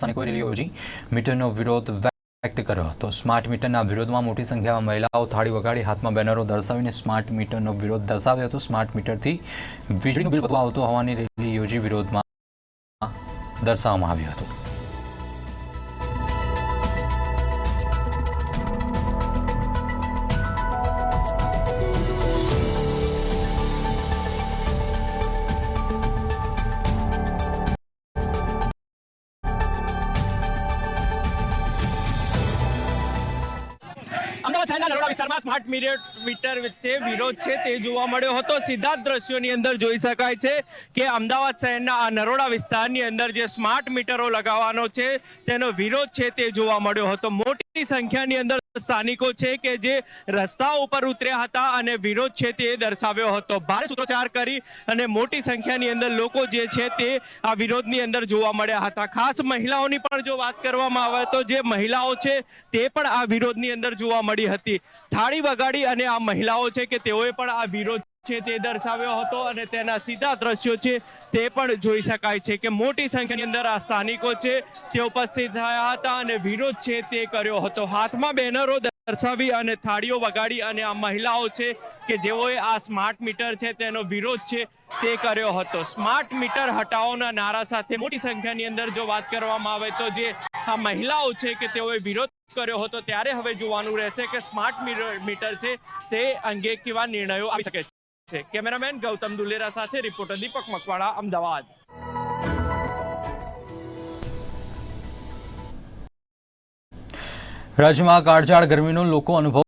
સ્થાનિકોએ રેલી યોજી. મીટરનો વિરોધ વ્યક્ત કર્યો હતો. સ્માર્ટ મીટરના વિરોધમાં મોટી સંખ્યામાં મહિલાઓ થાળી વગાડી હાથમાં બેનરો દર્શાવીને સ્માર્ટ મીટરનો વિરોધ દર્શાવ્યો હતો. સ્માર્ટ મીટરથી વીજળીનું બિલ વધુ આવતું હોવાની રેલી યોજી વિરોધમાં દર્શાવવામાં આવ્યો હતો. શહેરના નરોડા વિસ્તારમાં સ્માર્ટ મીટર વચ્ચે વિરોધ છે તે જોવા મળ્યો હતો. સીધા દ્રશ્યોની અંદર જોઈ શકાય છે કે અમદાવાદ શહેરના આ નરોડા વિસ્તારની અંદર જે સ્માર્ટ મીટરો લગાવવાનો છે તેનો વિરોધ છે તે જોવા મળ્યો હતો. મોટી સંખ્યાની અંદર સ્થાનિકો છે કે જે રસ્તા ઉપર ઉતર્યા હતા અને વિરોધ છે તે દર્શાવ્યો હતો. ભારે સૂત્રોચ્ચાર કરી અને મોટી સંખ્યાની અંદર લોકો જે છે તે આ વિરોધની અંદર જોવા મળ્યા હતા. ખાસ મહિલાઓની પણ જો વાત કરવામાં આવે તો જે મહિલાઓ છે તે પણ આ વિરોધની અંદર જોવા મળી હતી. થાળી વગાડી અને આ મહિલાઓ છે કે તેઓએ પણ આ વિરોધ છે તે દર્શાવ્યો હતો અને તેના સીધા દ્રશ્યો છે તે પણ જોઈ શકાય છે કે મોટી સંખ્યાની અંદર આ સ્થાનિકો છે તે ઉપસ્થિત થયા હતા અને વિરોધ છે તે કર્યો હતો. હાથમાં બેનરો દર્શાવી અને થાળીઓ વગાડી અને આ મહિલાઓ છે કે જેઓએ આ સ્માર્ટ મીટર છે તેનો વિરોધ છે તે કર્યો હતો. સ્માર્ટ મીટર હટાવોના નારા સાથે મોટી સંખ્યાની અંદર જો વાત કરવામાં આવે તો જે આ મહિલાઓ છે કે તેઓએ વિરોધ કર્યો હતો ત્યારે હવે જોવાનું રહેશે કે સ્માર્ટ મીટર છે તે અંગે કેવા નિર્ણયો આવી શકે છે. કેમેરામેન ગૌતમ દુલેરા સાથે રિપોર્ટર દીપક મકવાડા અમદાવાદ. રાજ્યમાં કાળઝાળ ગરમીનો લોકો અનુભવ